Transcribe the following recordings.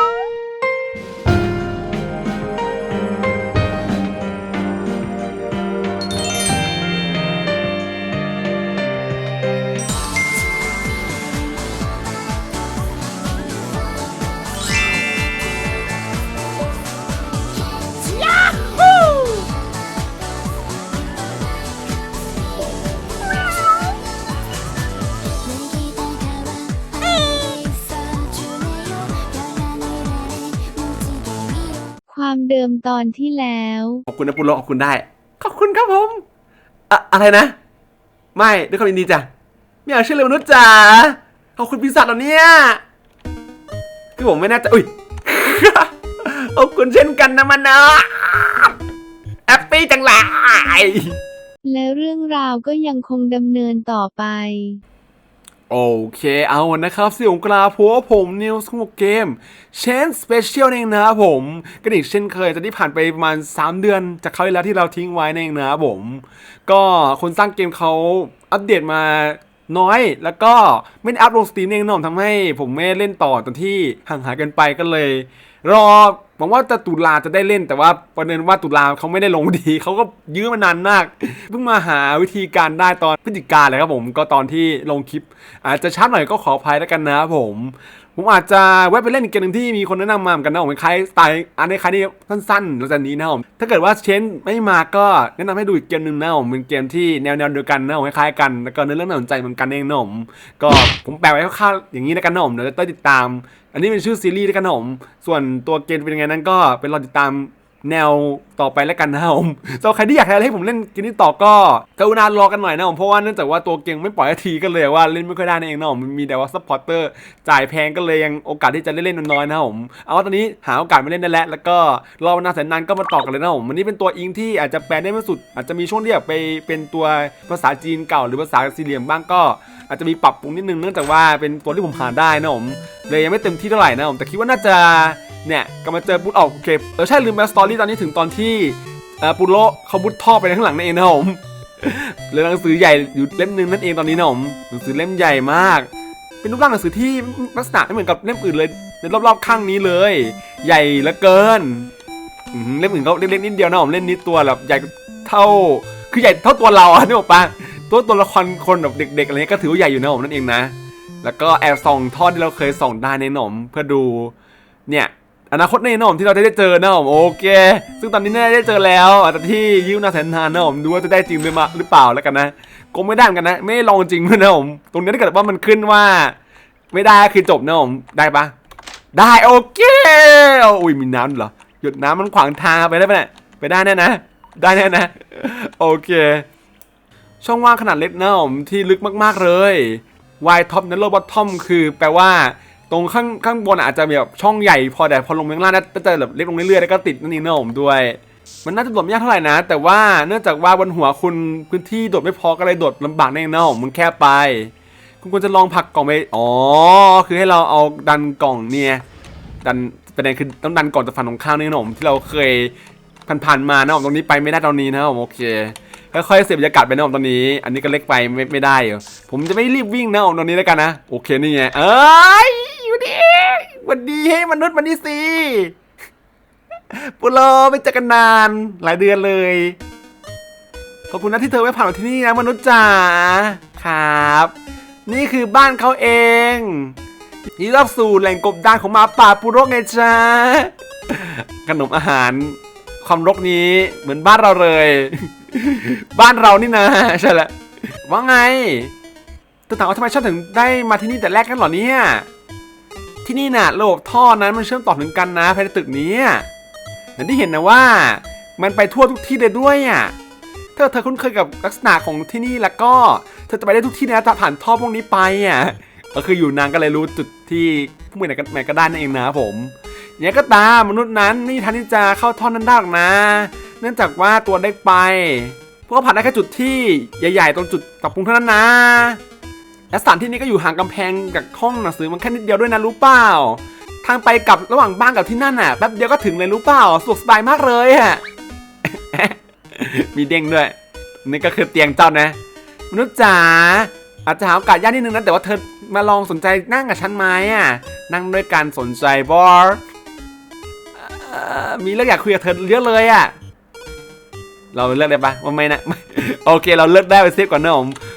Bye. เดิมตอนที่แล้ว ขอบคุณนะปุโรขอบคุณได้ ขอบคุณครับผมอะอะไรนะ ไม่ด้วยความยินดีจ้ะไม่อยากเชื่อเลยมนุษย์จ๋าขอบคุณปีศาจเหรอเนี่ยคือผมไม่แน่ใจอุ้ย ขอบคุณเช่นกันนะมันนะแอปปี้จังเลยและเรื่องราวก็ยังคงดำเนินต่อไป โอเคเอานะครับเสียงกลาพัวผมนิวส์ของเกมเชนสเปเชียลเองนะครับผมก็อีกเช่นเคยจะที่ผ่านไปประมาณ 3 เดือนจากคราแล้วที่เราทิ้งไว้นั่นเองนะผม ก็คนสร้างเกมเขาอัปเดตมาน้อย แล้วก็ไม่ได้อัพลงสตรีมเองเนอะทำให้ผมไม่เล่นต่อตอนที่ห่างหายกันไปก็เลย รอ หวังว่าจะตุลาจะได้เล่นแต่ว่าประเด็นว่าตุลาเขาไม่ได้ลงดีเขาก็ยื้อมานานมากเพิ่งมาหาวิธีการได้ตอนพฤศจิกาเลยครับผมก็ตอนที่ลงคลิป อาจจะช้าหน่อยก็ขออภัยแล้วกันนะครับผม ผมอาจจะแวะไปเล่นอีกเกมหนึ่งที่มีคนแนะนำมาเหมือนกันนะผมคล้ายสไตล์อันนี้คล้ายนี่สั้นๆหลังจากนี้นะผมถ้าเกิดว่าเชนไม่มาก็แนะนำให้ดูอีกเกมหนึ่งนะผมเป็นเกมที่แนวๆเดียวกันนะผมคล้ายๆกันแล้วก็เนื้อเรื่องน่าสนใจเหมือนกันเองนะผมก็ผมแปลไว้คร่าวๆอย่างนี้นะกันนะผมเดี๋ยวจะติดตาม อันนี้เป็นชื่อซีรีส์แล้วกันนะผมส่วนตัวเกมเป็นยังไงนั้นก็เป็นรอติดตาม แนวต่อไปแล้วกันนะครับผมสำหรับใครที่อยากให้ผมเล่นเกมนี้ต่อก็กรุณารอกันหน่อยนะผมเพราะว่าเนื่องจากว่าตัวเกมไม่ปล่อยทีก็เลยว่าเล่นไม่ค่อยได้นั่นเองนะผมมีแต่ว่าซัพพอร์เตอร์จ่ายแพงก็เลยยังโอกาสที่จะเล่นๆน้อยนะครับผมเอาว่าตอนนี้หาโอกาสมาเล่นได้แล้ว แล้วก็รอวันนแสนนานก็มาต่อกันเลยนะผมวันนี้เป็นตัวอิงที่อาจจะแปลได้ไม่สุด อาจจะมีช่วงที่แบบไปเป็นตัวภาษาจีนเก่าหรือภาษาซีเรียมบ้างก็ อาจจะมีปรับปรุงนิดนึงเนื่องจากว่าเป็นตัวที่ผมหานได้นะผมเลยยังไม่เต็มที่เท่าไหร่นะผมแต่คิดว่าน่าจะเนี่ยก็มาเจอปุ๊บออกโอเคเออใช่ลืมไปสตอรี่ตอนนี้ถึงตอนที่ปุโรเขาบุดท่อไปข้างหลังนั่นเองนะผมเลยหนังสือใหญ่อยู่เล่มหนึงนั่นเองตอนนี้นะผมหนังสือเล่มใหญ่มาก เป็นรูปร่างหนังสือที่ลักษณะไม่เหมือนกับเล่มอื่นเลยในรอบๆข้างนี้เลย ใหญ่เหลือเกินเล่มอื่นเขาเล็กๆนิดเดียวนะผมเล่มนี้ตัวแบบใหญ่เท่าคือใหญ่เท่าตัวเราอะนึกออกปะ ตัวตัวละครคนแบบเด็กๆอะไรเงี้ยก็ถือว่าใหญ่อยู่นะผมนั่นเองนะ แล้วก็แอบส่องทอดที่เราเคยส่องได้ในหนมเพื่อดูเนี่ยอนาคตในหนมที่เราจะได้เจอนะผมโอเค ซึ่งตอนนี้น่าได้เจอแล้วแต่ที่ยิ้วนาแสนนานนะผมดูว่าจะได้จริงหรือมาหรือเปล่าแล้วกันนะคงไม่ได้กันนะ ไม่ลองจริงด้วยนะผมตรงนี้ถ้าเกิดว่ามันขึ้นว่า ไม่ได้คือจบนะผมได้ปะได้โอเคอุ้ยมีน้ำเหรอหยดน้ำมันขวางทางไปได้ปะเนี่ยไปได้แน่นะได้แน่นะโอเค ช่องว่างขนาดเล็กนะผมที่ลึกมากๆเลย Y top นั้นโลบอททอมคือแปลว่าตรงข้างข้างบนอาจจะมีแบบช่องใหญ่พอแต่พอลงไปข้างล่างน่าจะแบบเล็กลงเรื่อยๆแล้วก็ติดนั่นเองนะผมด้วย มันน่าจะโดดไม่ยากเท่าไหร่นะ แต่ว่าเนื่องจากว่าบนหัวคุณพื้นที่โดดไม่พอก็เลยโดดลำบากแน่นอนะผมมันแคบไป คุณควรจะลองผลักกล่องไปอ๋อคือให้เราเอาดันกล่องเนี่ยดันประเด็นคือต้องดันก่อนจะฟันของข้างนี่นะผมที่เราเคยผ่านๆมานะผมตรงนี้ไปไม่ได้ตอนนี้นะผมโอเค ค่อยๆเสียบรรยากาศไปนะผมตอนนี้ อันนี้ก็เล็กไปไม่ไม่ได้ผมจะไม่รีบวิ่งนะผมตอนนี้แล้วกันนะ โอเคนี่ไง เอ้ยอยู่ดิหวันดีให้มนุษย์มันนี่สิปุโรไม่เจอกันนาน หลายเดือนเลย ขอบคุณนะที่เธอไว้ผ่านมาที่นี่นะมนุษย์จ๋าครับ นี่คือบ้านเขาเองนดีต้อนรับสู่แหล่งกบดานของหมาป่าปุโรไงจ๊ะขนมอาหารความรกนี้เหมือนบ้านเราเลย บ้านเรานี่นะใช่และว่าไงเธอถามว่าทำไมฉันถึงได้มาที่นี่แต่แรกกันหรอเนี่ยที่นี่น่ะระบบท่อนั้นมันเชื่อมต่อถึงกันนะภายในตึกนี้อย่างที่เห็นนะว่า มันไปทั่วทุกที่เลยด้วยอะถ้าเธอคุ้นเคยกับลักษณะของที่นี่แล้วก็เธอจะไปได้ทุกที่นะถ้าผ่านท่อพวกนี้ไปอะก็คืออยู่นานก็เลยรู้จุดที่ผู้มือไหนก็ไหนก็ได้นั่นเองนะผมอย่างก็ตามมนุษย์นั้นไม่ทางที่จะเข้าท่อนนั้นได้หรอกนะ เนื่องจากว่าตัวเล็กไป พวกเขาผ่านได้แค่จุดที่ใหญ่ ๆ ตรงจุดปรับปรุงเท่านั้นนะ และสถานที่นี้ก็อยู่ห่างกำแพงกับห้องหนังสือมันแค่นิดเดียวด้วยนะรู้เปล่า ทางไปกลับระหว่างบ้านกับที่นั่นน่ะแป๊บเดียวก็ถึงเลยรู้เปล่าสะดสบายมากเลยอะมีเด้งด้วย นี่ก็คือเตียงเจ้านะ มนุษย์จ๋าอาจจะหาโอกาสยากนิดนึงนะแต่ว่าเธอมาลองสนใจนั่งกับฉันไหมอะ นั่งด้วยกันสนใจบออมีเรื่องอยากคุยกับเธอเยอะเลยอะ เราเลือกได้ปะว่าไม่นะโอเคเราเลือกได้ไปเซฟก่อนเนอะ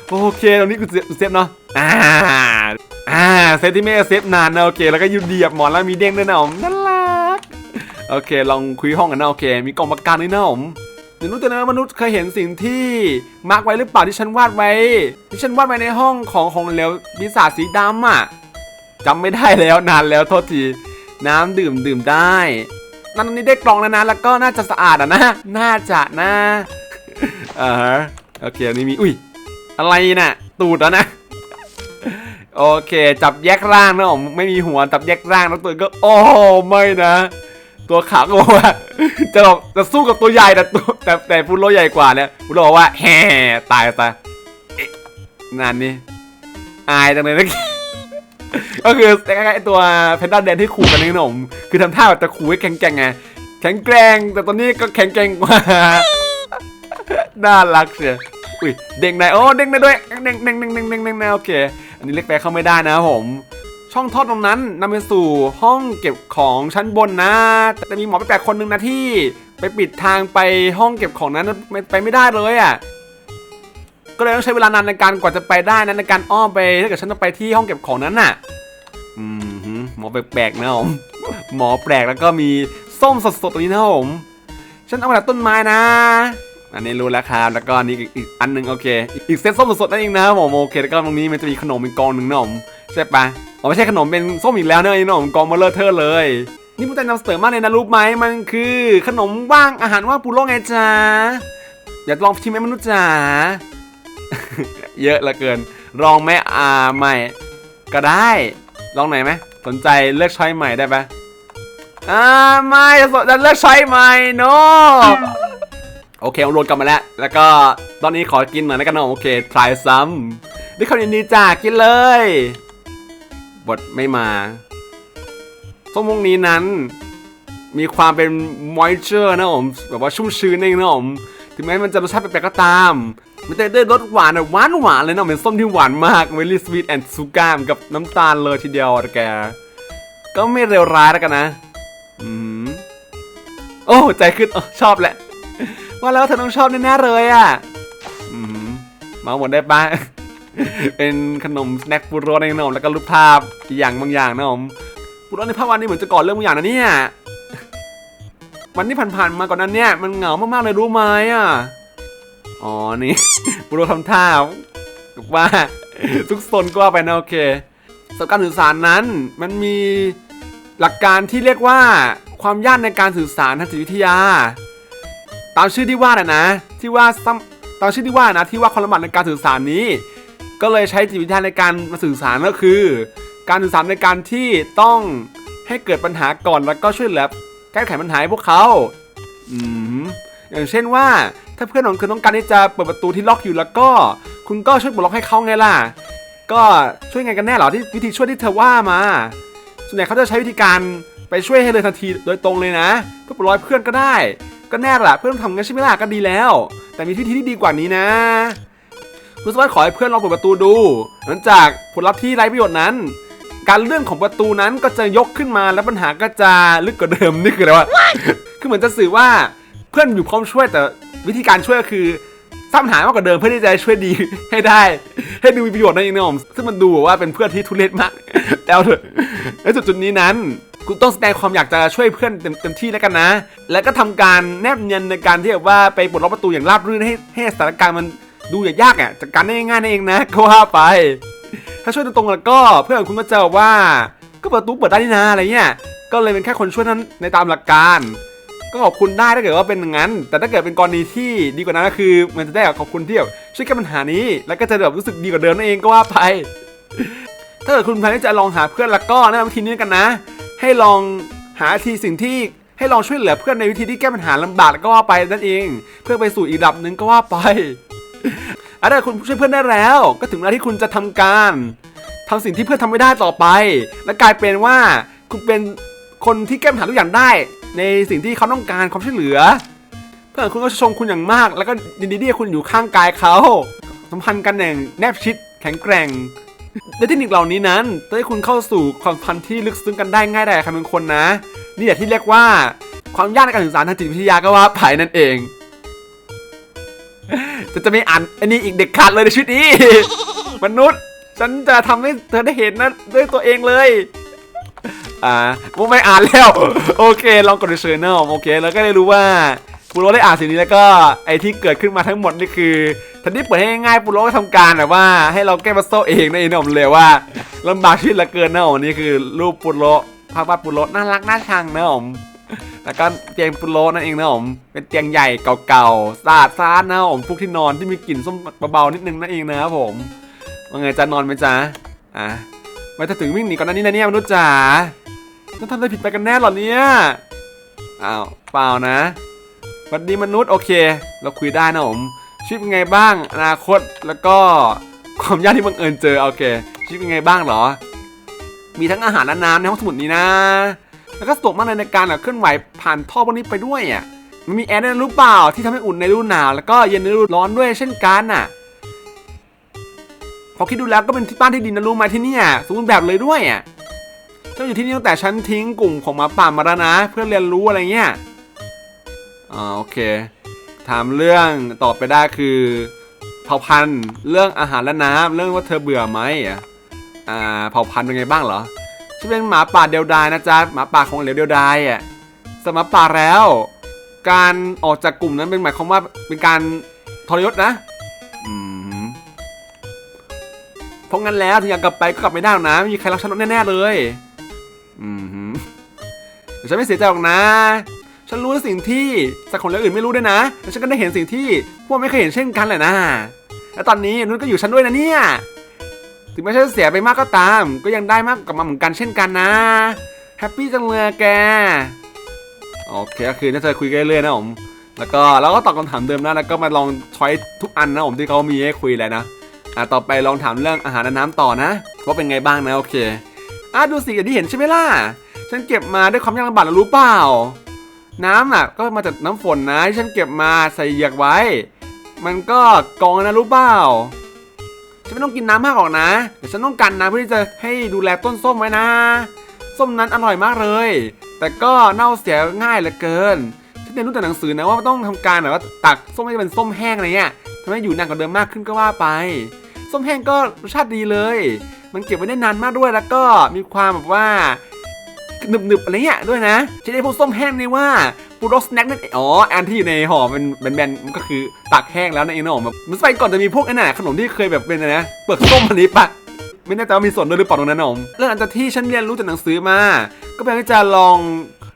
ผมโอเคตรงนี้กูเซฟเนาะอ่าอ่าเซฟที่ไม่เซฟนานนะโอเคแล้วก็อยูดียบหมอนแล้วมีเด้งด้วยนะผมน่ารักโอเค ลองคุยห้องกันนะโอเค มีกล่องประกันด้วยนะผมเดี๋ยวนู้นแต่นะมนุษย์เคยเห็นสิ่งที่มาร์กไว้หรือเปล่าที่ฉันวาดไว้ ที่ฉันวาดไว้ในห้องของของเหลวปีศาจสีดำอะจำไม่ได้แล้วนานแล้วโทษที น้ำดื่มดื่มได้ นั่นนี่ได้กรองแล้วนะ แล้วก็น่าจะสะอาดอะนะ น่าจะนะอ่าฮะโอเคอันนี้มีอุ้ยอะไรน่ะ ตูดแล้วนะ โอเค จับแยกร่างนะผมไม่มีหัวจับแยกร่างแล้วตัวก็ โอ้ไม่นะ ตัวขาวก็บอกว่าจะบอกจะสู้กับตัวใหญ่แต่ตัวแต่แต่ฟูโรใหญ่กว่าเนี่ยฟูโรบอกว่าแฮ่ตายตายเอ๊ะนั่นนี่อายจังเลยนะ ก็คือคล้ๆไอตัวเพนด้าแดนที่ขู่กันนี่นะผมคือทำท่าแบบจะขู่ให้แข็งแกร่งไงแข็งแกร่งแต่ตอนนี้ก็แข็งแกร่งกว่าน่ารักเชียอุ้ยเด้งได้โอ้เด้งได้ด้วยเด้งเด้งเด้งเด้งเด้งเด้งโอเค อันนี้เล็กไปเข้าไม่ได้นะผมช่องทอดตรงนั้นนำไปสู่ห้องเก็บของชั้นบนนะแต่มีหมอแปลกๆคนหนึ่งนะที่ ไปปิดทางไปห้องเก็บของนั้นไปไม่ได้เลยอะ ก็เลยต้องใช้เวลานานในการกว่าจะไปได้นะในการอ้อมไปถ้าเกิดฉันต้องไปที่ห้องเก็บของนั้นน่ะ อืมหมอแปลกๆนะผมหมอแปลกแล้วก็มีส้มสดๆตรงนี้นะผมฉันเอามาจากต้นไม้นะ อันนี้รู้แล้วครับแล้วก็อันนี่อีกอันหนึ่งโอเค อีกเซตส้มสดๆนั่นเองนะผมโอเคแล้วก็ตรงนี้มันจะมีขนมเป็นกองหนึ่งนะผมใช่ปะอ๋อไม่ใช่ขนมเป็นส้มอีกแล้วเนอะไอ้นะผมกองมาเลอะเทอะเลยนี่พูดแต่นำเสนอมากเลยนะรู้ไหมมันคือ ขนมว่างอาหารว่างปูโร่ไงจ๊ะอยากลองชิมไหมมนุษย์จ๋า เยอะเหลือเกิน ลองไหมอ่าไม่ ก็ได้ ลองไหนไหมสนใจเลือกช้อยใหม่ได้ปะอ่าไม่จะเลือกช้อยใหม่โนโอเคเอาโหลดกลับมาแล้ว แล้วก็ตอนนี้ขอกินหน่อยแล้วกันเนาะโอเคทายซ้ำด้วยคำยินดีจ้ากินเลย บทไม่มาส้มพวกนี้นั้น มีความเป็น moisture นะผมแบบว่าชุ่มชื้นเองนะผมถึงแม้มันจะรสชาติแปลกๆก็ตาม มันจะได้รสหวานแบบหวานหวานเลยนะเป็นส้มที่หวานมาก very sweet and sugar กับน้ำตาลเลยทีเดียวแก ก็ไม่เร็วร้ายแล้วกันนะ อืม โอ้ใจขึ้นอชอบแหละ ว่าแล้วเธอต้องชอบแน่ๆเลยอะ อืม มาหมดได้ปะเป็นขนมสแน็คฟูโรในขนมแล้วก็รูปภาพอีกอย่างบางอย่างนะผมฟูโรในภาพวันนี้เหมือนจะก่อเรื่องบางอย่างนะเนี่ยวันที่ผ่านๆมาก่อนนั้นเนี่ยมันเหงามากๆเลยรู้ไหมอะ อ๋อ นี่ฟูโรทำท่าว่าทุกซนก็ว่าไปนะโอเคสำหรับการสื่อสารนั้นมันมีหลักการที่เรียกว่าความยากในการสื่อสารทางจิตวิทยา ตามชื่อที่ว่าน่ะนะ ที่ว่าตามชื่อที่ว่านะที่ว่าความลำบากในการสื่อสารนี้ ก็เลยใช้จิตวิทยาในการมาสื่อสารก็คือ การสื่อสารในการที่ต้องให้เกิดปัญหาก่อนแล้วก็ช่วยเหลือแก้ไขปัญหาให้พวกเขาอืมอย่างเช่นว่า ถ้าเพื่อนของคุณต้องการที่จะเปิดประตูที่ล็อกอยู่แล้วก็ คุณก็ช่วยปลดล็อกให้เขาไงล่ะ ก็ช่วยไงกันแน่เหรอที่วิธีช่วยที่เธอว่ามา ส่วนใหญ่เขาจะใช้วิธีการไปช่วยให้เลยทันทีโดยตรงเลยนะเพื่อปลดล็อกเพื่อนก็ได้ ก็แน่ละเพื่อนทำงั้นใช่ไหมล่ะก็ดีแล้ว แต่มีวิธีที่ดีกว่านี้นะคุณสามารถขอให้เพื่อนลองเปิดประตูดูหลังจากผลลัพธ์ที่ไร้ประโยชน์นั้น การเลื่อนของประตูนั้นก็จะยกขึ้นมาแล้วปัญหาก็จะลึกกว่าเดิมนี่คืออะไรวะคือเหมือนจะสื่อว่าเพื่อนอยู่พร้อมช่วยแต่ วิธีการช่วยก็คือสร้างปัญหามากกว่าเดิมเพื่อที่จะช่วยดีให้ได้ ให้ดูมีประโยชน์นั่นเองนะผมซึ่งมันดูว่าเป็นเพื่อนที่ทุเรศมากแต่เอาเถอะในจุดจุดนี้นั้นคุณต้องแสดงความอยากจะช่วยเพื่อนเต็มเต็มที่แล้วกันนะ แล้วก็ทำการแนบเนียนในการที่แบบว่าไปปลดล็อกประตูอย่างราบรื่นให้ให้สถานการณ์มันดูอย่ายากอะจัดการได้ง่ายนั่นเองนะก็ว่าไป ถ้าช่วยตรงๆแล้วก็เพื่อนคุณก็จะบอว่า ก็ประตูเปิดได้นี่นะอะไรเงี้ยก็เลยเป็นแค่คนช่วยนั้นในตามหลักการ ก็ขอบคุณได้ถ้าเกิดว่าเป็นอย่างนั้น แต่ถ้าเกิดเป็นกรณีที่ดีกว่านั้นก็คือ มันจะได้ขอบคุณที่แบบช่วยแก้ปัญหานี้ แล้วก็จะแบบรู้สึกดีกว่าเดิมนั่นเองก็ว่าไป ถ้าเกิดคุณแพลนที่จะลองหาเพื่อนแล้วก็นะวิธีนี้กันนะ ให้ลองหาทีสิ่งที่ให้ลองช่วยเหลือเพื่อนในวิธีที่แก้ปัญหาลำบากแล้วก็ว่าไปนั่นเอง เพื่อไปสู่อีกระดับหนึ่งก็ว่าไปอะถ้าคุณช่วยเพื่อนได้แล้ว ก็ถึงเวลาที่คุณจะทำการทำสิ่งที่เพื่อนทำไม่ได้ต่อไป และกลายเป็นว่าคุณเป็นคนที่แก้ปัญหาทุกอย่างได้ ในสิ่งที่เขาต้องการความช่วยเหลือ เพื่อนคุณก็ชมคุณอย่างมาก แล้วก็ยินดีที่คุณอยู่ข้างกายเขาสัมพันธ์กันอย่างแนบชิดแข็งแกร่งและเทคนิคเหล่านี้นั้นจะให้คุณเข้าสู่ความพันธ์ที่ลึกซึ้งกันได้ง่ายได้กับใครบางคนนะ นี่แหละที่เรียกว่าความยากในการสื่อสารทางจิตวิทยาก็ว่าไปนั่นเองจะจะไม่อ่านอันนี้อีกเด็กขาดเลยในชีวิตนี้ มนุษย์ ฉันจะทำให้เธอได้เห็นนะด้วยตัวเองเลย อ่ามุกไม่อ่านแล้ว โอเค ลองกดเชอร์เนลโอเค แล้วก็ได้รู้ว่าปูโรได้อ่านสิ่งนี้แล้วก็ไอที่เกิดขึ้นมาทั้งหมดนี่คือทันที่เปิดให้ง่ายๆปูโรก็ทำการแบบว่าให้เราแก้ปัซโซเองนะเองนะผมเลยว่าลำบากชีวิตเหลือเกินนะผมนี่คือรูปปูโรภาพวาดปูโรน่ารักน่าชังนะผมแล้วก็เตียงปูโรนั่นเองนะผมเป็นเตียงใหญ่เก่าๆสะอาดสะอาดนะผมพวกที่นอนที่มีกลิ่นส้มเบาๆนิดนึงนั่นเองนะครับผมว่าไงจะนอนไหมจ๊ะอะไม่ถ้าถึงวิ่งหนีก่อนนั้นนี่นะเนี่ยมนุษย์จ๋า ฉันทำอะไรผิดไปกันแน่หรอเนี่ยอ้าวเปล่านะสวัสดีมนุษย์โอเค เราคุยได้นะผมชีวิตเป็นไงบ้างอนาคตแล้วก็ความยากที่บังเอิญเจอโอเคชีวิตเป็นไงบ้างเหรอ มีทั้งอาหารและน้ำในห้องสมุดนี้นะ แล้วก็สะดวกมากเลยในการแบบเคลื่อนไหวผ่านท่อพวกนี้ไปด้วยอะมันมีแอร์ด้วยนรู้เปล่าที่ทำให้อุ่นในฤดูหนาว แล้วก็เย็นในฤดูร้อนด้วยเช่นกันน่ะพอคิดดูแล้วก็เป็นที่บ้านที่ดีนะรู้ไหมที่นี่สมบูรณ์แบบเลยด้วยอะ ฉันอยู่ที่นี่ตั้งแต่ฉันทิ้งกลุ่มของหมาป่ามาแล้วนะ เพื่อเรียนรู้อะไรเงี้ยอ่าโอเค ถามเรื่องตอบไปได้คือเผ่าพันธุ์เรื่องอาหารและน้ำเรื่องว่าเธอเบื่อไหมอ่าเผ่าพันธุ์เป็นไงบ้างเหรอฉันเป็นหมาป่าเดียวดายนะจ๊ะหมาป่าของเหลวเดียวดายอะสำหรัป่าแล้ว การออกจากกลุ่มนั้นเป็นหมายความว่าเป็นการทรยศนะอืมเพราะงั้นแล้วถึงอยากกลับไปก็กลับไม่ได้นะไม่มีใครรักฉันแน่ๆเลย อืมฮึแต่ฉันไม่เสียใจหรอกนะ ฉันรู้สิ่งที่สักคนและอื่นไม่รู้ด้วยนะ และฉันก็ได้เห็นสิ่งที่พวกไม่เคยเห็นเช่นกันแหละนะ และตอนนี้นุ่นก็อยู่ฉันด้วยนะเนี่ย ถึงแม้ฉันจะเสียไปมากก็ตาม ก็ยังได้มากกลับมาเหมือนกันเช่นกันนะ แฮปปี้จังเลยแก โอเคก็คือน่าจะคุยกันเรื่อยๆนะผม แล้วก็เราก็ตอบคำถามเดิมนะแล้วก็มาลองช้อยทุกอันนะผมที่เขามีให้คุยเลยนะ อะต่อไปลองถามเรื่องอาหารและน้ำต่อนะว่าเป็นไงบ้างนะโอเค อะดูสิอย่างที่เห็นใช่ไหมล่ะ ฉันเก็บมาด้วยความยากลำบากแล้วรู้เปล่า น้ำอะก็มาจากน้ำฝนนะที่ฉันเก็บมาใส่เหยือกไว้ มันก็กองนะรู้เปล่า ฉันไม่ต้องกินน้ำมากหรอกนะแต่ฉันต้องการน้ำเพื่อที่จะให้ดูแลต้นส้มไว้นะ ส้มนั้นอร่อยมากเลย แต่ก็เน่าเสียง่ายเหลือเกิน ฉันเรียนรู้แต่หนังสือนะว่าต้องทำการแบบว่าตักส้มให้เป็นส้มแห้งอะไรเงี้ยทำให้อยู่นานกว่าเดิมมากขึ้นก็ว่าไป ส้มแห้งก็รสชาติดีเลย มันเก็บไว้ได้นานมากด้วยแล้วก็มีความแบบว่าหนึบๆอะไรเงี้ยด้วยนะจะได้พวกส้มแห้งนี่ว่าปูโรสแน็คนั่นองอ๋ออันที่อยู่ในห่อมันแบนๆมันก็คือตักแห้งแล้วในเองนะผมแบบมันสมัยก่อนจะมีพวกไอ้น่ะขนมที่เคยแบบเป็นนะเปลือกส้มอันนี้ปะไม่แน่ใจว่ามีส่วนด้วยหรือเปล่าตรงนั้นนะผมเรื่องอันจากที่ฉันเรียนรู้จากหนังสือมา ก็เป็นที่จะลอง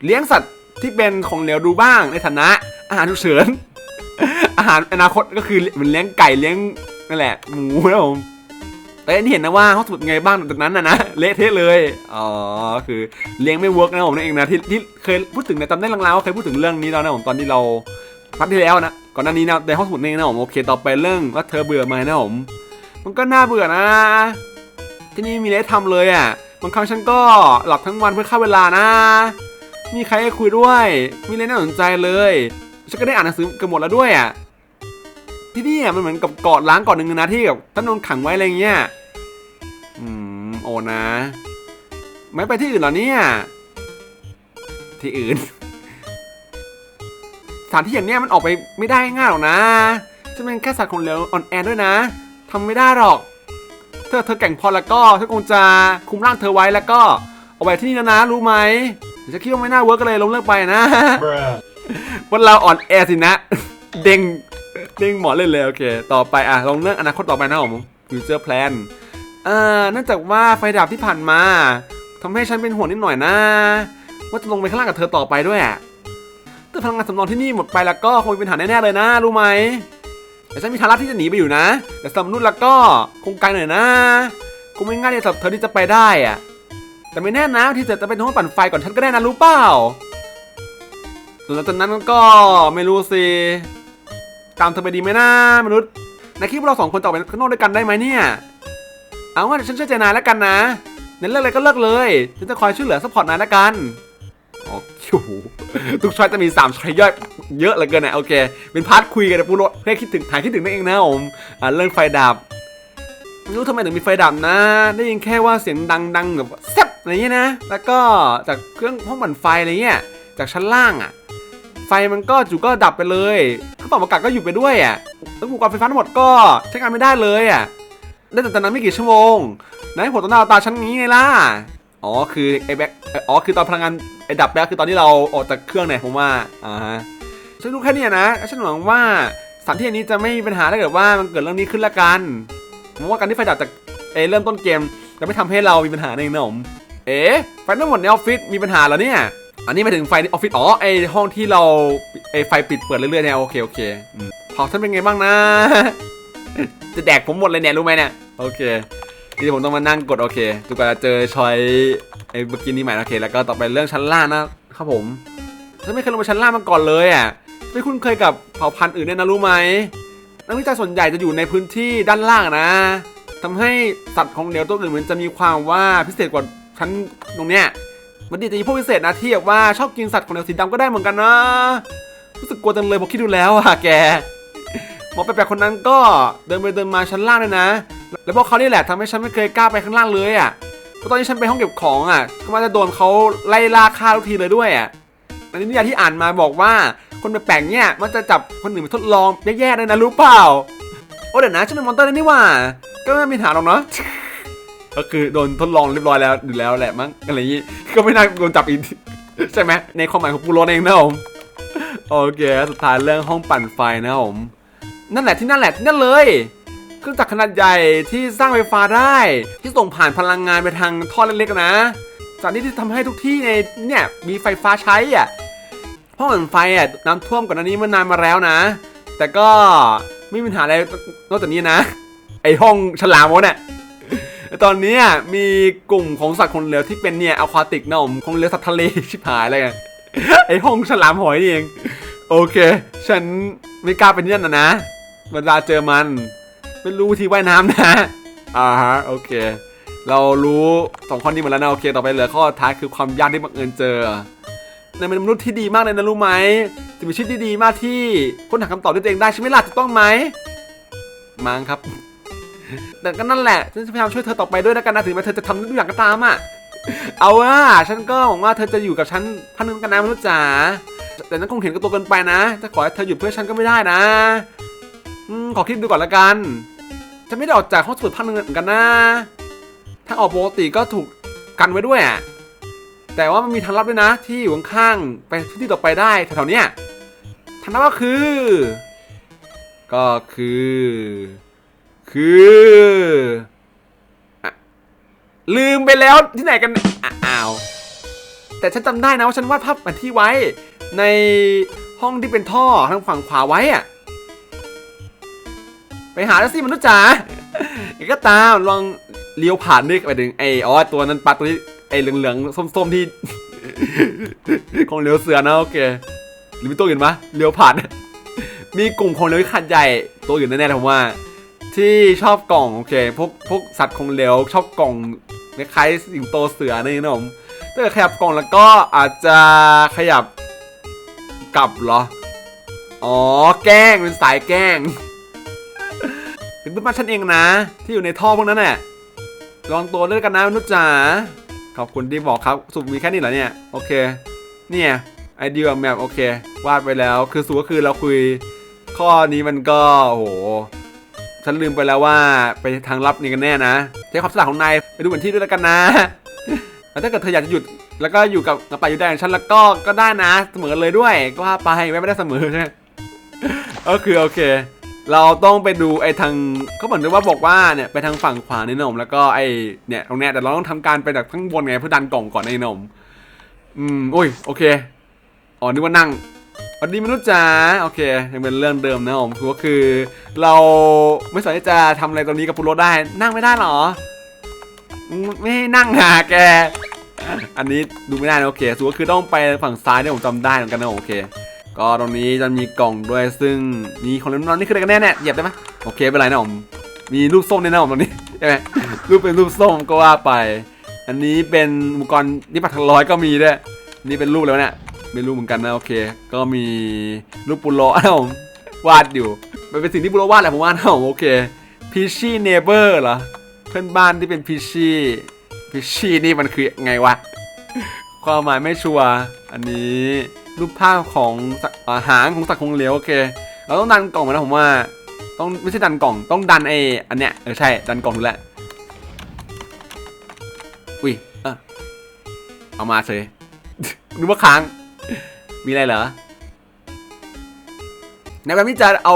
เลี้ยงสัตว์ที่เป็นของเหลวดูบ้างในฐานะ อาหารฉุกเฉินอาหารอนาคตก็คือเหมือนเลี้ยงไก่เลี้ยง นั่นแหละ หมูนะผมแต่อันนี้เห็นนะว่าเขาสุดไงบ้างจากนั้นนะนะเละเทะเลย อ๋อ คือเลี้ยงไม่เวิร์กนะผมนั่นเองนะที่ที่เคยพูดถึงในจำได้ลางๆว่าเคยพูดถึงเรื่องนี้แล้วนะผมตอนที่เราพักที่แล้วนะก่อนหน้านี้นะในห้องสมุดนี่นะผมโอเคต่อไปเรื่องว่าเธอเบื่อไหมนะผมมันก็น่าเบื่อนะ ที่นี่มีอะไรทำเลยอะบางครั้งฉันก็หลับทั้งวันเพื่อฆ่าเวลานะ มีใครให้คุยด้วย มีอะไรน่าสนใจเลยฉันก็ได้อ่านหนังสือเกันหมดแล้วด้วยอะ ที่นี่อะมันเหมือนกับเกาะล้างเกาะหนึ่งนะที่แบบท่านโดนขังไว้อะไรเงี้ย อืมโอนะ ไม่ไปที่อื่นเหรอเนี่ย ที่อื่น สถานที่อย่างเนี้ยมันออกไปไม่ได้ง่ายหรอกนะฉันเป็นแค่สัตว์คนเหลวอ่อนแอด้วยนะทำไม่ได้หรอก เธอเธอแกร่งพอแล้วก็ฉันคงจะคุมร่างเธอไว้แล้วก็เอาไว้ที่นี่แล้วนะรู้ไหมเดี๋ยวจะคิดว่าไม่น่าเวิร์กก็เลยล้มเลิกไปนะ Bruh. วันเราอ่อนแอสินะ เด้ง เด้งหมอเล่นเลยโอเค ต่อไปอะลองเรื่องอนาคตต่อไปนะผม future plan อ่าเนื่องจากว่าไฟดับที่ผ่านมาทำให้ฉันเป็นห่วงนิดหน่อยนะ ว่าจะลงไปข้างล่างกับเธอต่อไปด้วยอะถ้าพลังงานสำรองที่นี่หมดไปแล้วก็คงมีปัญหาแน่ๆเลยนะ รู้ไหมแต่ฉันมีทางลัดที่จะหนีไปอยู่นะ แต่สำหรับมนุษย์แล้วก็คงไกลหน่อยนะคงไม่ง่ายที่สำหรับเธอที่จะไปได้อะแต่ไม่แน่นะที่เธอจะเป็นห้องปั่นไฟก่อนฉันก็ได้นะรู้เปล่าส่วนหลังจากนั้นก็ไม่รู้สิ ตามเธอไปดีไหมนะมนุษย์นายคิดว่าเราสองคนจะอไปข้างนอกด้วยกันได้ไหมเนี่ย เอาว่าฉันเชื่อใจนายแล้วกันนะในเลิกอะไรก็เลิกเลย ฉันจะคอยช่วยเหลือซัพพอร์ตนายแล้วกันโอ้โหทุกช้อยจะมี3ช้อยย่อยเยอะเหลือเกินนะโอเค เป็นพาร์ทคุยกันนะปูโรแค่คิดถึงถ่ายคิดถึงนั่นเองนะผมอ่าเรื่องไฟดับไม่รู้ทำไมถึงมีไฟดับนะ ได้ยินแค่ว่าเสียงดังดังแบบแซ่บอะไรเงี้ยนะ แล้วก็จากเครื่องห้องปั่นไฟอะไรเงี้ย จากชั้นล่างอะ ไฟมันก็จู่ก็ดับไปเลยเครื่องปรับอากาศก็หยุดไปด้วยอะแล้วอุปกรณ์ไฟฟ้าทั้งหมดก็ใช้งานไม่ได้เลยอะได้แต่ตอนนั้นไม่กี่ชั่วโมงนายผลต่อหน้าตาฉันงี้ไงล่ะอ๋อคือไอ้แบ็คอ๋อคือตอนพลังงานไอ้ดับแบ็คคือตอนที่เราออกจากเครื่องเนี่ยผมว่าอ่าฮะฉันรู้แค่นี้นะฉันหวังว่าสถานที่นี้จะไม่มีปัญหาถ้าเกิดว่ามันเกิดเรื่องนี้ขึ้นละกันผมว่าการที่ไฟดับจากเออเริ่มต้นเกมจะไม่ทำให้เรามีปัญหาในหนมเอ๊ะไฟทั้งหมดในออฟฟิศมีปัญหาเหรอเนี่ย อันนี้หมายถึงไฟออฟฟิศอ๋อไอห้องที่เราไอไฟปิดเปิดเรื่อยๆเนี่ยโอเคโอเคอืมพอฉันเป็นไงบ้างนะ จะแดกผมหมดเลยเนี่ยรู้ไหมเนี่ยโอเคนี่ผมต้องมานั่งกดโอเคจนกว่าจะเจอชอยไอเมื่อกี้นี้ใหม่โอเค แล้วก็ต่อไปเรื่องชั้นล่างนะครับผมฉันไม่เคยลงไปชั้นล่างมาก่อนเลยอะไม่คุ้นเคยกับเผ่าพันธุ์อื่นเนี่ยนะรู้ไหมนักวิจัยส่วนใหญ่จะอยู่ในพื้นที่ด้านล่างนะทำให้สัตว์ของเหลวตัวอื่นเหมือนจะมีความว่าพิเศษกว่าชั้นตรงเนี้ย มันดีจะมีพวกพิเศษนะที่แบบว่าชอบกินสัตว์ของเหลวสีดำก็ได้เหมือนกันนะรู้สึกกลัวจังเลยพอคิดดูแล้วอะแกหมอแปลกๆคนนั้นก็เดินไปเดินมาชั้นล่างเลยนะ แล้วพวกเขานี่แหละทำให้ฉันไม่เคยกล้าไปข้างล่างเลยอะเพราะตอนที่ฉันไปห้องเก็บของอะก็มาจะโดนเขาไล่ล่าฆ่าทุกทีเลยด้วยอะอันนิยายที่อ่านมาบอกว่าคนแปลกๆเนี่ยมันจะจับคนอื่นไปทดลองแย่ๆเลยนะรู้เปล่าโอ้เดี๋ยวนะฉันเป็นมอนเตอร์นี่ว่า ก็ไม่มีปัญหาหรอกเนาะก็คือโดนทดลองเรียบร้อยแล้วอยู่แล้วแหละมั้งอะไรอย่างงี้ ก็ไม่น่าโดนจับอีกใช่ไหมในความหมายของปูโรเองนะผมโอเคสุดท้ายเรื่องห้องปั่นไฟนะผมนั่นแหละที่นั่นแหละที่นั่นเลยเครื่องจักรขนาดใหญ่ที่สร้างไฟฟ้าได้ ที่ส่งผ่านพลังงานไปทางท่อเล็กๆนะจากนี้ที่ทำให้ทุกที่ในเนี่ยมีไฟฟ้าใช้อะห้องปั่นไฟอะน้ำท่วมก่อนหน้านี้เมื่อนานมาแล้วนะ แต่ก็ไม่มีปัญหาอะไรนอกจากนี้นะ ไอห้องฉลามวะเนี่ย ตอนนี้มีกลุ่มของสัตว์คนเหลวที่เป็นเนี่ยอควาติกนะผมคงเหลวสัตว์ทะเลชิบหายอะไรกันไอห้องฉลามหอยนี่เอง โอเค ฉันไม่กล้าไปที่นั่นนะนะเวลาเจอมันไม่รู้ที่ว่ายน้ำนะอ่าฮะโอเค เรารู้สองข้อนี้หมดแล้วนะโอเค ต่อไปเหลือข้อท้ายคือความยากที่บังเอิญเจอในเป็นมนุษย์ที่ดีมากเลยนะรู้ไหมจะมีชีวิตที่ดีมากที่ค้นหาคำตอบด้วยตัวเองได้ใช่ไหมล่ะถูกต้องไหมมั้งครับ แต่ก็นั่นแหละฉันจะพยายามช่วยเธอต่อไปด้วยนะกันนะถึงแม้เธอจะทำทุกอย่างก็ตามอะเอาว่าฉันก็หวังว่าเธอจะอยู่กับฉันพันนึงกันนะมนุษย์จ๋าแต่นั้นคงเห็นกับตัวเกินไปนะจะขอให้เธอหยุดเพื่อฉันก็ไม่ได้นะอขอคิดดูก่อนละกันจะไม่ได้ออกจากห้องสมุดพักนึงเหมือนกันนะถ้าออกปกติก็ถูกกันไว้ด้วยอะแต่ว่ามันมีทางลับด้วยนะ ที่อยู่ข้างๆไปที่ต่อไปได้แถวๆนี้ทางลับก็คือ ก็คือ คือ ลืมไปแล้วที่ไหนกันอ้าว แต่ฉันจำได้นะว่าฉันวาดภาพแผนที่ไว้ ในห้องที่เป็นท่อทางฝั่งขวาไว้อะไปหาแล้วสิมนุษย์จ๋าอ้ก็ตามลองเลี้ยวผ่านนี่ไปถึงไอ้อ๋อตัวนั้นปลาตัวนี้ไอ้เหลืองๆส้มๆที่ของเลี้ยวเสือนะโอเคหรือมีตัวอื่นปะเลี้ยวผ่าน มีกลุ่มของเลี้ยวขนาดใหญ่ตัวอื่นแน่ๆผมว่า ที่ชอบกล่องโอเคพวกพวกสัตว์คงเหลวชอบกล่องคล้ายสิงโตเสือนี่นะผมถ้าเกิดขยับกล่องแล้วก็อาจจะขยับกลับเหรอ อ๋อแกล้งเป็นสายแกล้งถึงเป็นบ้านฉันเองนะ ที่อยู่ในท่อพวกนั้นแหละลองตัวด้วยกันนะมนุษย์จ๋าขอบคุณที่บอกครับสุดมีแค่นี้เหรอเนี่ยโอเค เนี่ยไอเดียแมปโอเค วาดไปแล้วคือสุดก็คือเราคุยข้อนี้มันก็โห ฉันลืมไปแล้วว่าไปทางลับนี่กันแน่นะใช้ความฉลาดของนายไปดูแผนที่ด้วยแล้วกันนะแล้วถ้าเกิดเธออยากจะหยุดแล้วก็อยู่กับกระป๋าอยู่ได้ของฉันแล้วก็ก็ได้นะเสมอเลยด้วย ก็ว่าไปไม่ได้เสมอใช่ไหมก็คือโอเค เราต้องไปดูไอ้ทางเขาเหมือนว่าบอกว่าเนี่ยไปทางฝั่งขวาในนม แล้วก็ไอ้เนี่ยตรงเนี้ยแต่เราต้องทำการไปจากข้างบนไงเพื่อดันกล่องก่อนในนม อืมโอ้ยโอเคอ๋อนึกว่านั่ง สวัสดีมนุษย์จ๋าโอเคยังเป็นเรื่องเดิมนะผมคือก็คือ เราไม่สามารถจะทำอะไรตรงนี้กับปุโรได้ นั่งไม่ได้หรอ ไม่ให้นั่งหาแก อันนี้ดูไม่ได้นะโอเคสุดก็คือต้องไปฝั่งซ้ายเนี่ยผมจำได้เหมือนกันนะโอเค ก็ตรงนี้จะมีกล่องด้วยซึ่งมีของเล่นน้องนี่คืออะไรกันแน่เนี่ยเหยียบได้ไหมโอเคไม่เป็นไรนะผมมีรูปส้มด้วยนะผมตรงนี้ใช่ไหมรูปเป็นรูปส้มก็ว่าไป อันนี้เป็นอุปกรณ์นิพพานร้อยก็มีด้วยนี่เป็นรูปแล้วเนี่ย ไม่รู้เหมือนกันนะโอเค ก็มีรูปปุโรอ้าววาดอยู่ มันเป็นสิ่งที่ปุโรวาดแหละผมวาดนะโอเคพิชชี่เนเบอร์เหรอเพื่อนบ้านที่เป็นพิชชี่พิชชี่นี่มันคือไงวะความหมายไม่ชัวร์อันนี้รูปภาพของอาหางของสัตว์คงเหลวโอเค เราต้องดันกล่องมานะผมว่า ต้องไม่ใช่ดันกล่องต้องดันไออันเนี้ยเออใช่ดันกล่องถูกแล้วอุ้ยเออเอามาเฉยนึกว่าค้าง มีอะไรเหรอในการที่จะเอา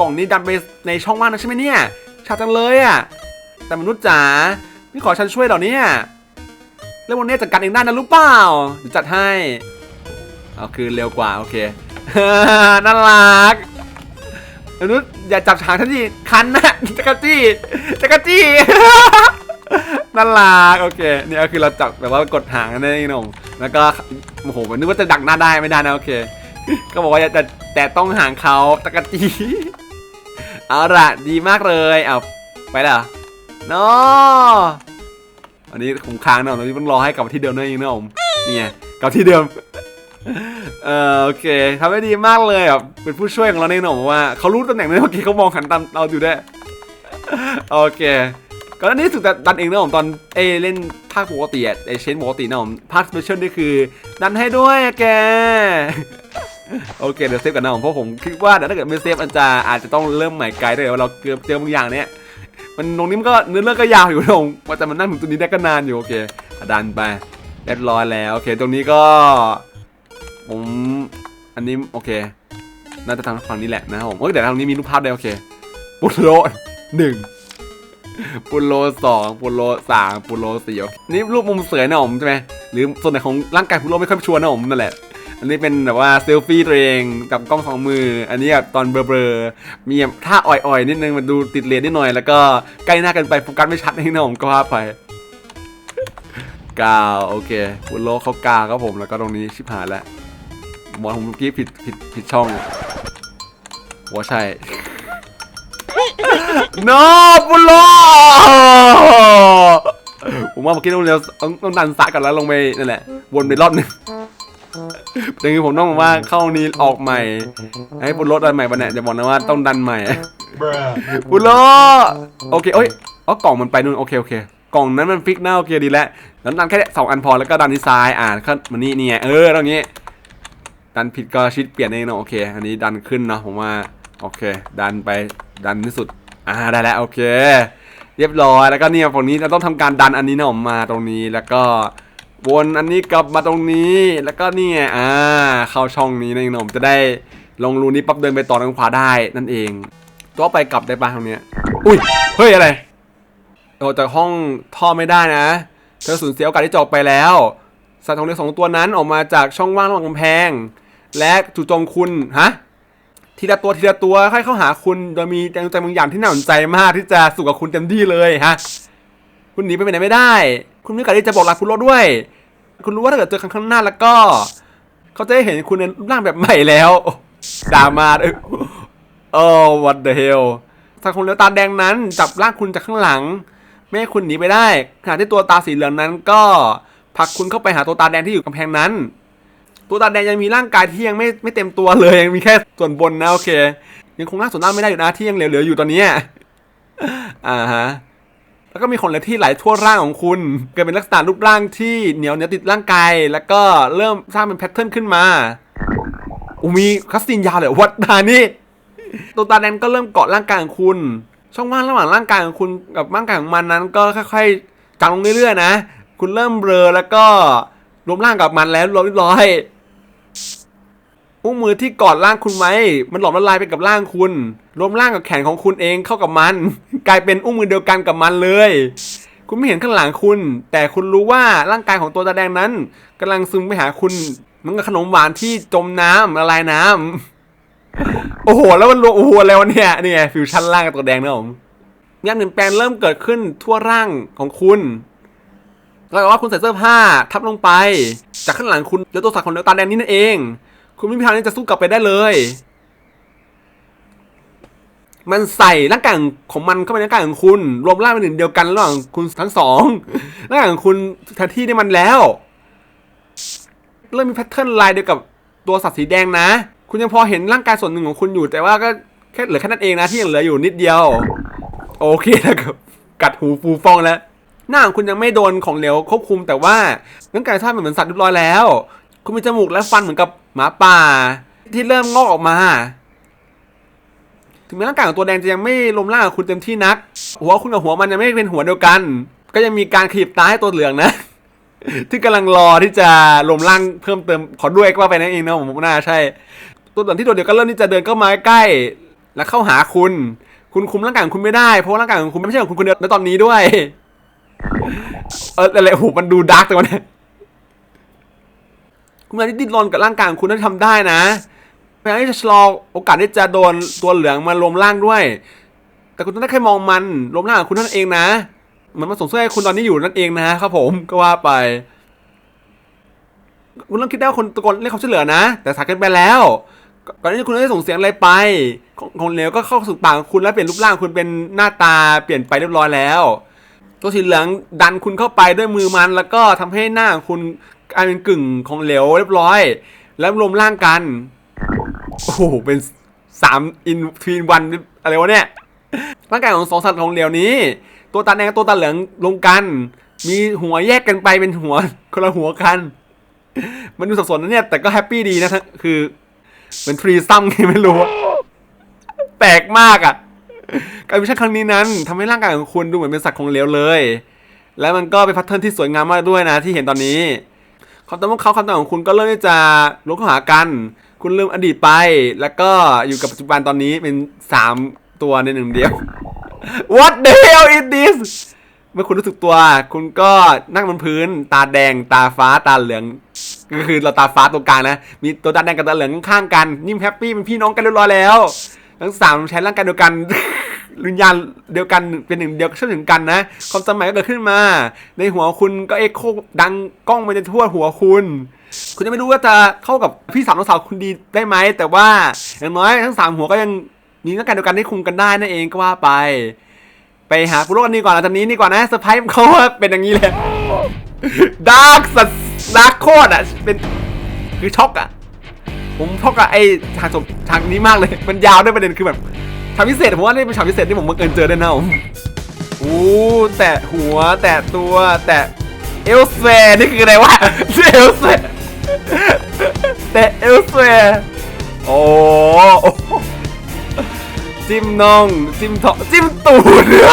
กล่องนี้ดันไปในช่องว่างนะใช่ไหมเนี่ยชาจังเลยอะ่ะ แต่มนุษย์จ๋านี่ขอฉันช่วยเหรอเนี่ยเรื่องวันนี้จัดการเองได้นะรู้เปล่าจัดให้เอาคืนเร็วกว่าโอเคน่ารักมนุษย์อย่าจับหางฉันดิคันนะจักรจี้จักรจี้น่ารักโอเคเนี่ยคือเราจับแบบว่ากดหางนั่นเองน้อง แล้วก็โอ้โหมันนึกว่าจะดักหน้าได้ไม่ได้นะโอเค ก็บอกว่าอย่าแต่แต่ต้องห่างเขาจักรจี้เอาละดีมากเลยเอาไปแล้วเหรออันนี้คงค้างเนอะตอนนี้ต้องรอให้กลับมาที่เดิมนั่นเองนะผมนี่ไงกลับที่เดิมเออโอเคทำได้ดีมากเลยอะเป็นผู้ช่วยของเราในหนผมว่าเขารู้ตำแหน่งเลยเมื่อกี้เขามองหันตามเราอยู่ได้โอเค ก่อนหน้านี้สุดดันเองนะผมตอนเอเล่นภาคปกติอะไอเชนปกตินะผมภาคสเปเชียลนี่คือ ดันให้ด้วยอะแก โอเคเดี๋ยวเซฟกันนะผมเพราะผมคิดว่าเดี๋ยวถ้าเกิดไม่เซฟมันจะอาจจะต้องเริ่มใหม่ไกลด้วยว่าเราเกือบเจอบางอย่างเนี้ยมันตรงนี้มันก็เนื้อเรื่องก็ยาวอยู่นะผมว่าแต่มันนั่งถึงตรงนี้ได้ก็นานอยู่โอเคดันไปเรียบร้อยแล้วโอเคตรงนี้ก็ผมอันนี้โอเค น่าจะทำฝั่งนี้แหละนะครับผมเอ้ยแต่ทางนี้มีรูปภาพได้โอเคปุตรโรหนึ่ง ปุโรสองปุโรสามปุโรสี่นี่รูปมุมเสือนะผมใช่ไหมหรือส่วนไหนของร่างกายปุโรไม่ค่อยชัวร์นะผมนั่นแหละ อันนี้เป็นแบบว่าเซลฟี่ตัวเองกับกล้องสองมือ อันนี้แบบตอนเบลอๆมีท่าอ่อยๆนิดนึงมันดูติดเลนนิดหน่อยแล้วก็ใกล้หน้ากันไปโฟกัสไม่ชัดให้น้องก็ว่าไปกาวโอเคบุโลเขากาวครับผมแล้วก็ตรงนี้ชิบหายแล้วมอผมเมื่อกี้ผิดผิดผิดช่องว่าใช่ no บุโลผมว่าเมื่อกี้ต้องเร็วต้องต้องดันสะกันแล้วลงไปนั่นแหละ วนไปรอบหนึงดังนี้ผมต้องบอกว่าเข้านี้ออกใหม่ ให้บุญรถดันใหม่ปะเนี่ยจะบอกนะว่าต้องดันใหม่ Bruh. บุญรถโอเคเอ้ยอ๋อกล่องมันไปนู่นโอเคโอเคกล่องนั้นมันฟิกหน้าโอเคดีแล้วแล้วดันแค่สองอันพอแล้วก็ดันที่ซ้ายอ่าขึ้นมานี่นี่ไงเออตรงนี้ ดันผิดก็ชิดเปลี่ยนเองเนาะโอเค อันนี้ดันขึ้นเนาะผมว่า โอเค ดันไปดันที่สุด อ่าได้แล้วโอเค เรียบร้อยแล้วก็เนี่ยฝั่งนี้เราต้องทำการดันอันนี้นะออกมาตรงนี้แล้วก็วนอันนี้กลับมาตรงนี้แล้วก็นี่ไงอ่าเข้าช่องนี้นะน้องจะได้ลงรูนี้ปั๊บเดินไปต่อทางขวาได้นั่นเอง ตัวไปกลับได้ปะทางเนี้ยอุ้ยเฮ้ยอะไรออกจากห้องท่อไม่ได้นะ เธอสูญเสียโอกาสที่จะออกไปแล้วสัตว์ทองเล็กสองตัวนั้นออกมาจากช่องว่างระหว่างกำแพง และจู่โจมคุณฮะ ทีละตัวทีละตัวค่อยเข้าหาคุณโดยมีแรงใจบางอย่างที่น่าสนใจมากที่จะสู่กับคุณเต็มที่เลยฮะ คุณหนีไปไหนไม่ได้ คุณมีโอกาสที่จะบอกลาคุณโรดด้วย คุณรู้ว่าถ้าเกิดเจอครั้งข้างหน้าแล้วก็ เขาจะได้เห็นคุณในรูปร่างแบบใหม่แล้วดรามาเออโอ้ what the hell ทางคนเลี้ยวตาแดงนั้น จับร่างคุณจากข้างหลัง ไม่ให้คุณหนีไปได้ขณะที่ตัวตาสีเหลืองนั้นก็ผลักคุณเข้าไปหาตัวตาแดงที่อยู่กำแพงนั้น ตัวตาแดงยังมีร่างกายที่ยังไม่ไม่เต็มตัวเลยยังมีแค่ส่วนบนนะโอเค ยังคงร่างส่วนล่างไม่ได้อยู่นะที่ยังเหลือๆอยู่ตอนนี้อ่าฮะแล้วก็มีขนเล็บที่ไหลทั่วร่างของคุณเกิดเป็นลักษณะรูปร่างที่เหนียวเหนียวติดร่างกายแล้วก็เริ่มสร้างเป็นแพทเทิร์นขึ้นมาอูมีคัสตินยาวเลยวัดดานี่ตัวตาแดงก็เริ่มเกาะร่างกายของคุณ ช่องว่างระหว่างร่างกายของคุณกับร่างกายของมันนั้น ก็ค่อยๆจางลงเรื่อยๆนะ คุณเริ่มเบลอแล้วก็รวมร่างกับมันแล้วเรียบร้อย อุ้งมือที่กอดร่างคุณไว้ มันหลอมละลายไปกับร่างคุณ รวมร่างกับแขนของคุณเองเข้ากับมัน กลายเป็นอุ้งมือเดียวกันกับมันเลย คุณไม่เห็นข้างหลังคุณ แต่คุณรู้ว่าร่างกายของตัวตาแดงนั้นกำลังซึมไปหาคุณเหมือนกับขนมหวานที่จมน้ำละลายน้ำโอ้โห แล้วมันรวมโอ้โหแล้วะเนี่ยนี่ไงฟิวชั่นร่างกับตัวแดงนะผมงานเปลี่ยนแปลงเริ่มเกิดขึ้นทั่วร่างของคุณแล้วก็ว่าคุณใส่เสื้อผ้าทับลงไป จากข้างหลังคุณเจอตัวสัตว์ของเนื้อตาแดงนี่นั่นเอง คุณไม่มีทางที่จะสู้กลับไปได้เลย มันใส่ร่างกายของมันเข้าไปในร่างกายของคุณ รวมร่างเป็นหนึ่งเดียวกันระหว่างคุณทั้งสองร่างกายของคุณแทนที่ได้มันแล้ว เริ่มมีแพทเทิร์นลายเดียวกับตัวสัตว์สีแดงนะ คุณยังพอเห็นร่างกายส่วนหนึ่งของคุณอยู่ แต่ว่าก็แค่เหลือแค่นั้นเองนะที่ยังเหลืออยู่นิดเดียว โอเคแล้วครับกัดหูฟูฟองแล้วหน้าของคุณยังไม่โดนของเหลวควบคุมแต่ว่าร่างกายท่านเหมือนสัตว์เรียบร้อยแล้ว คุณมีจมูกและฟันเหมือนกับหมาป่า ที่เริ่มงอกออกมา ถึงแม้ร่างกายของตัวแดงจะยังไม่ลมล่างคุณเต็มที่นัก หัวคุณกับหัวมันยังไม่เป็นหัวเดียวกัน ก็ยังมีการขยิบตาให้ตัวเหลืองนะที่กำลังรอที่จะลมล่างเพิ่มเติมขอด้วยก็ว่าไปนั่นเองเนาะผมว่าน่าใช่ ตัวเหลืองที่โดดเดี่ยวก็เริ่มที่จะเดินเข้ามาใกล้ และเข้าหาคุณ คุณคุมร่างกายของคุณไม่ได้เพราะว่าร่างกายของคุณไม่ใช่ของคุณคนเดียวในตอนนี้ด้วย เอออะไรโอ้โหมันดูดาร์กแต่วันนี้ คุณพยายามที่ดิ้นรนกับร่างกายของคุณนั้นทำได้นะพยายามที่จะชะลอโอกาสที่จะโดนตัวเหลืองมารวมร่างด้วย แต่คุณต้องได้แค่มองมันรวมร่างของคุณนั่นเองนะเหมือนมันส่งเสริมให้คุณตอนนี้อยู่นั่นเองนะครับผมก็ว่าไป คุณต้องคิดได้ว่าคนตะโกนเรียกความช่วยเหลือนะ แต่สายเกันไปแล้วก่อนที่คุณได้ส่งเสียงอะไรไปของของเหลวก็เข้าสู่ปากคุณแล้วเปลี่ยนรูปร่างคุณเป็นหน้าตาเปลี่ยนไปเรียบร้อยแล้ว ตัวสีเหลืองดันคุณเข้าไปด้วยมือมัน แล้วก็ทำให้หน้าของคุณ กลายเป็นกึ่งของเหลวเรียบร้อย แล้วรวมร่างกัน โอ้โห เป็นสามอินทวีนวันอะไรวะเนี่ย ร่างกายของสองสัตว์ของเหลวนี้ ตัวตาแดงกับตัวตาเหลืองลงกัน มีหัวแยกกันไปเป็นหัวคนละหัวกัน มันดูสับสนนะเนี่ย แต่ก็แฮปปี้ดีนะทั้งคือเป็นทรีซัมไงไม่รู้ แปลกมากอะ การวิชั่นครั้งนี้นั้นทำให้ร่างกายของคุณดูเหมือนเป็นสัตว์ของเหลวเลย และมันก็เป็นพทเทิร์ที่สวยงามมากด้วยนะที่เห็นตอนนี้ ความตั้งของเขาความตั้งของคุณก็เริ่มที่จะลงเข้าหากัน คุณลืมอดีตไป แล้วก็อยู่กับปัจจุบันตอนนี้เป็นสามตัวในหนึ่งเดียว What the hell is this เมื่อคุณรู้สึกตัว คุณก็นั่งบนพื้น ตาแดง ตาฟ้า ตาเหลือง ก็คือเราตาฟ้าตรงกลางนะ มีตัวตาแดงกับตาเหลืองข้างๆกัน นิ่มแฮปปี้เป็นพี่น้องกันเรียบร้อยแล้ว ทั้งสามใช้ร่างกายเดียวกัน วิญญาณเดียวกันเป็นหนึ่งเดียวเชื่อมถึงกันนะความสมัยก็เกิดขึ้นมา ในหัวคุณก็เอ็กโคดังกล้องมันจะทั่วหัวคุณ คุณจะไม่รู้ว่าจะเข้ากับพี่สาวน้องสาวคุณดีได้ไหมแต่ว่าอย่างน้อยทั้งสามหัวก็ยังมีร่างกายเดียวกันให้คุมกันได้นั่นเองก็ว่าไป ไปหาผู้ร่วมกันดีก่อนหลังจากนี้ดีกว่านนะเซอร์ไพรส์เขาเป็นอย่างนี้เลยดาร์กสัสดาร์กโคตรอะเป็นคือช็อกอะผมช็อกอะไอฉากจบฉากนี้มากเลย มันยาวด้วยประเด็นคือแบบ ฉากพิเศษผมว่านี่เป็นฉากพิเศษที่ผมบังเอิญเจอได้นะผมอู้แตะหัวแตะตัวแตะเอลเซ่นี่คืออะไรวะเอลเซ่แตะเอลเซ่โอ้จิ้มน่องจิ้มท้องจิ้มตูดเนื้อ